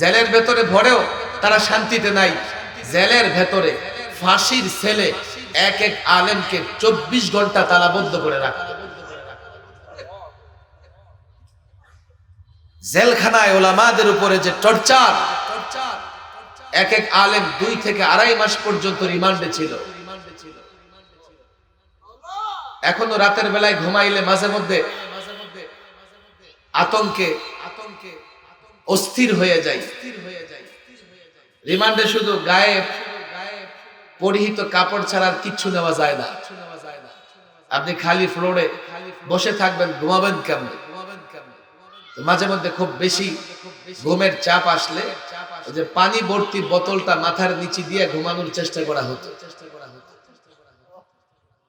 জেলের ভেতরে ভরেও তারা শান্তিতে নাই। জেলের ভেতরে ফাঁসির ছেলে এক এক আলেমকে চব্বিশ ঘণ্টা তালাবদ্ধ করে রাখত জেলখানায় ওলামাদের উপরে যে টর্চার, এক এক আলেম দুই থেকে আড়াই মাস পর্যন্ত রিমান্ডে ছিল। এখনও রাতের বেলায় ঘুমাইলে মাঝে মধ্যে আতঙ্কে আতঙ্কে অস্থির হয়ে যায়। রিমান্ডে শুধু গায়ে পরিহিত কাপড় ছাড়া আর কিচ্ছু নেওয়া যায় না। আপনি খালি ফ্লোরে বসে থাকবেন, ঘুমাবেন কেমন? মাঝে মধ্যে খুব বেশি ঘুমের চাপ আসলে যে পানি ভর্তি বোতলটা মাথার নিচে দিয়ে ঘুমানোর চেষ্টা করা হতো।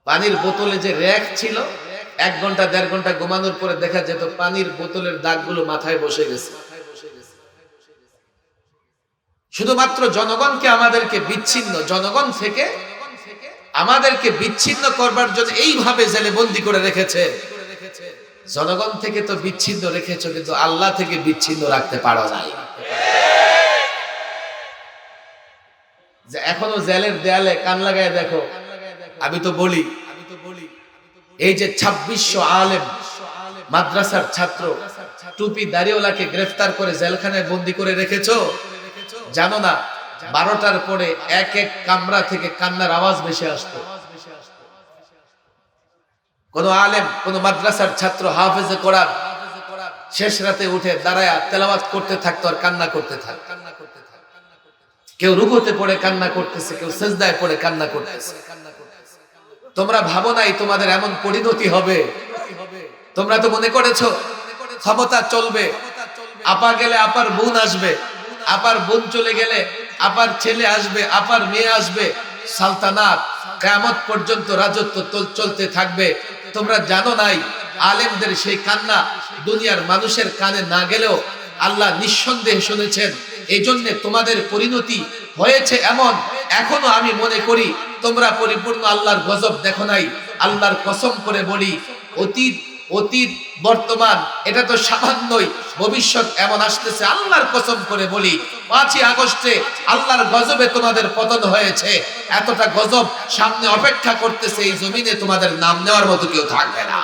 পানির বোতলে যে র্যাক ছিল, এক ঘণ্টা, দেড় ঘণ্টা ঘুমানোর পরে দেখা যেত পানির বোতলের দাগগুলো মাথায় বসে গেছে। শুধুমাত্র জনগণকে আমাদেরকে বিচ্ছিন্ন, জনগণ থেকে আমাদেরকে বিচ্ছিন্ন করবার জন্য এইভাবে জেলে বন্দি করে রেখেছে। জনগণ থেকে তো বিচ্ছিন্ন রেখেছো, কিন্তু আল্লাহ থেকে বিচ্ছিন্ন রাখতে পারো নাই। যে এখনও জেলের দেয়ালে কান লাগায় দেখো। আমি তো বলি আমি তো বলি, এই যে ছাব্বিশশো আলেম মাদ্রাসার ছাত্র টুপি দাড়িওয়ালাকে গ্রেফতার করে জেলখানায় বন্দি করে রেখেছো জানো না, বারোটার পরে এক এক কামরা থেকে কান্নার আওয়াজ ভেসে আসতো। কোন আলেম, কোন মাদ্রাসার ছাত্র হাফেজে কোরআন শেষ রাতে উঠে দাঁড়ায় তেলাওয়াত করতে থাকতো আর কান্না করতে থাক কেউ রুকুতে পড়ে কান্না করতেছে, কেউ সেজদায় পড়ে কান্না করতেছে। তোমরা ভাবো নাই তোমাদের এমন পরিণতি হবে? তোমরা তো মনে করেছ, ক্ষমতা চলবে, আপা গেলে আপার বোন আসবে। আপার বোন চলে গেলে আপার ছেলে আসবে আপার মেয়ে আসবে, সালতানাত কেমত পর্যন্ত রাজত্ব চলতে থাকবে। তোমরা জানো নাই, আলেমদের সেই কান্না দুনিয়ার মানুষের কানে না গেলেও আল্লাহ নিঃসন্দেহে শুনেছেন এই জন্য তোমাদের পরিণতি হয়েছে এমন। এখনও আমি মনে করি, তোমরা পরিপূর্ণ আল্লাহর গজব দেখো নাই, আল্লাহর কসম করে বলি, অতীত অতীত, বর্তমান, এটা তো সামান্যই। ভবিষ্যৎ এমন আসতেছে, আল্লাহর কসম করে বলি। পাঁচই আগস্টে আল্লাহর গজবে তোমাদের পতন হয়েছে। এতটা গজব সামনে অপেক্ষা করতেছে, এই জমিনে তোমাদের নাম নেওয়ার মতো কেউ থাকবে না।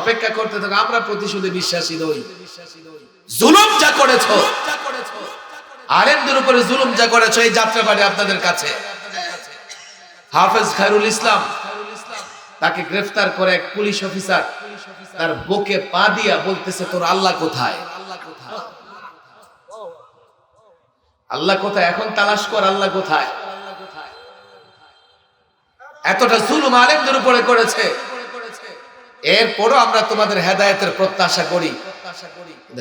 অপেক্ষা করতে থাকো, আমরা প্রতিশোধে বিশ্বাসী নই। জুলুম যা করেছ, আলেমদের উপরে জুলুম যা করেছ, এই যাত্রাবাড়ি আপনাদের কাছে। হাফেজ খায়রুল ইসলাম তাকে গ্রেফতার করে এক পুলিশ অফিসার তার বুকে পা দিয়া বলতেছে, তোর আল্লাহ কোথায়? আল্লাহ কোথায়? এখন তালাশ কর, আল্লাহ কোথায়? এতটা জুলুম আলেমদের উপরে করেছে। এরপরও আমরা তোমাদের হেদায়েতের প্রত্যাশা করি।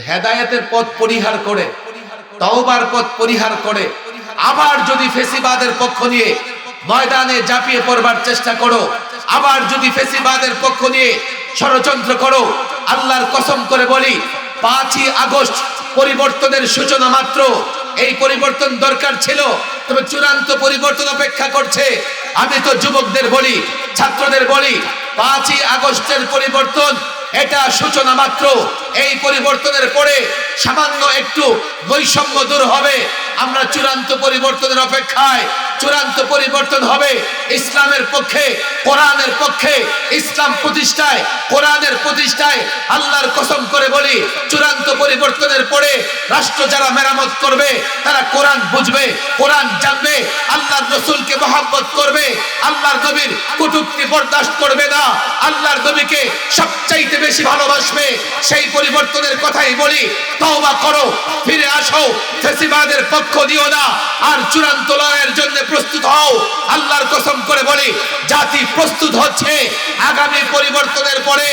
হেদায়েতের পথ পরিহার করে, তওবার পথ পরিহার করে, আবার যদি ফেসিবাদের পক্ষ নিয়ে ময়দানে ঝাঁপিয়ে পড়বার চেষ্টা করো আবার যদি ফেসিবাদের পক্ষ নিয়ে ষড়যন্ত্র করো, আল্লাহর কসম করে বলি, পাঁচই আগস্ট পরিবর্তনের সূচনা মাত্র। এই পরিবর্তন দরকার ছিল, তবে চূড়ান্ত পরিবর্তন অপেক্ষা করছে। আমি তো যুবকদের বলি, ছাত্রদের বলি, পাঁচই আগস্টের পরিবর্তন, এটা সূচনা মাত্র। এই পরিবর্তনের পরে সামান্য একটু বৈষম্য দূর হবে। আমরা চূড়ান্ত পরিবর্তনের অপেক্ষায় চূড়ান্ত পরিবর্তন হবে। ইসলামের পক্ষে, কোরআনের পক্ষে, ইসলাম প্রতিষ্ঠায়, কোরআনের প্রতিষ্ঠায় আল্লাহর কসম করে বলি, চূড়ান্ত পরিবর্তনের পরে রাষ্ট্র যারা মেরামত করবে, তারা কোরআন বুঝবে, কোরআন জানবে, আল্লাহর রসুলকে মহাব্বত করবে, আল্লাহর নবীর কুটুক্তি বরদাস্ত করবে না, আল্লাহর নবীকে সবচাইতে বেশি ভালোবাসবে, সেই পরিবর্তনের কথাই বলি, তওবা করো, ফিরে আসো, ফেসিবাদের পক্ষ দিও না, আর চূড়ান্ত লড়াইয়ের জন্য প্রস্তুত হও। আল্লাহর কসম করে বলি, জাতি প্রস্তুত হচ্ছে, আগামী পরিবর্তনের পরে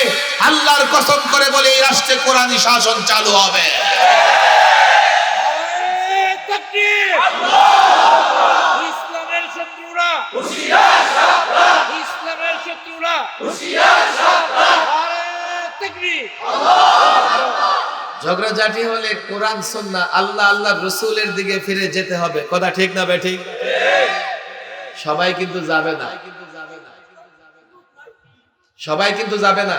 আল্লাহর কসম করে বলি, এই রাষ্ট্রে কোরআনী শাসন চালু হবে। ইসলামের শত্রুরা ইসলামের শত্রুরা ঝগড়াঝাটি হলে কোরআন সন্না আল্লাহ আল্লাহ রসুলের দিকে ফিরে যেতে হবে। কথা ঠিক না বেঠিক সবাই কিন্তু যাবে না। সবাই কিন্তু যাবে না।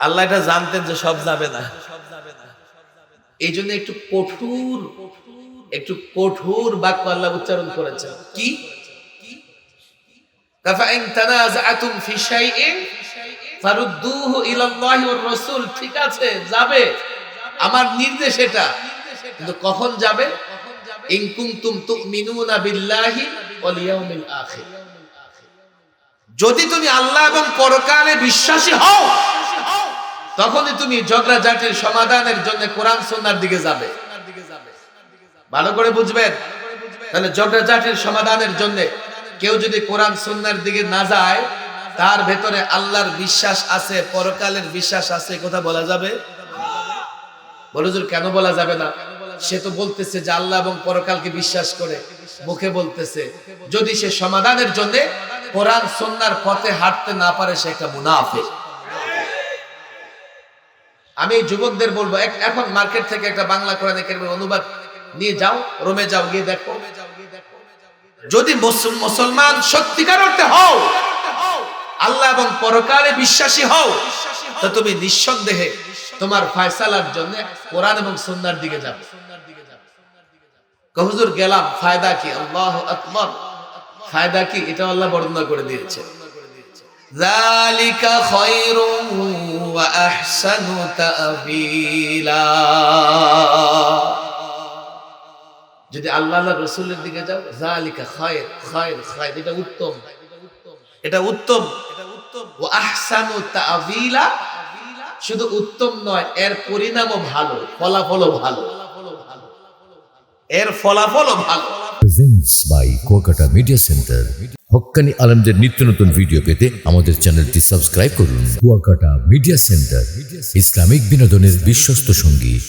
আল্লাহ এটা জানতেন যে সব যাবে না। এই জন্য একটু কঠোর একটু কঠোর বাক্য আল্লাহ উচ্চারণ করেছেন। কি? ঠিক আছে, যাবে। আমার নির্দেশ এটা। কিন্তু কখন যাবে? যদি তুমি আল্লাহ এবং পরকালে বিশ্বাসী হও, তখনই তুমি ঝগড়া জাটির সমাধানের জন্য কোরআন সুন্নাহর দিকে যাবে। ভালো করে বুঝবেন? তাহলে ঝগড়া জাটির সমাধানের জন্য কেউ যদি কোরআন সুন্নাহর দিকে না যায়, তার ভেতরে আল্লাহর বিশ্বাস আছে, পরকালের বিশ্বাস আছে, কথা বলা যাবে? বলজুর কেন বলা যাবে না? সে তো বলতেছে যে আল্লাহ এবং পরকালকে বিশ্বাস করে, মুখে বলতেছে। যদি সে সমাধানের জন্য কোরআন সন্ন্যার পথে হাঁটতে না পারে, সে একটা মুনাফে আমি যুবকদের বলব এখন মার্কেট থেকে একটা বাংলা কোরআন অনুবাদ নিয়ে যাও, রোমে যাও, গিয়ে দেখো। যদি মুসলমান সত্যিকার অর্থে হও, আল্লাহ এবং পরকালে বিশ্বাসী হও, তো তুমি নিঃসন্দেহে তোমার ফায়সালার জন্য কোরআন এবং সন্ন্যার দিকে যাবে। হুজুর, গেলাম। ফায়দা কি? আল্লাহ আকবর। ফায়দা কি? এটা আল্লাহ বর্ণনা করে দিয়েছে। জালিকা খায়রুম ওয়া আহসানু তাআবিলা। যদি আল্লাহ রসুলের দিকে যাও জালিকা খায়ের খায়ের খায়ের, এটা উত্তম। এটা উত্তম। ও আহসানু শুধু উত্তম নয়, এর পরিণামও ভালো, ফলাফলও ভালো। এর ফলাফলও ভালো। Presents by Kuakata media centre Haqqani আলমদের নিত্য নতুন ভিডিও পেতে আমাদের চ্যানেলটি সাবস্ক্রাইব করুন। কুয়াকাটা মিডিয়া সেন্টার ইসলামিক বিনোদনের বিশ্বস্ত সঙ্গী।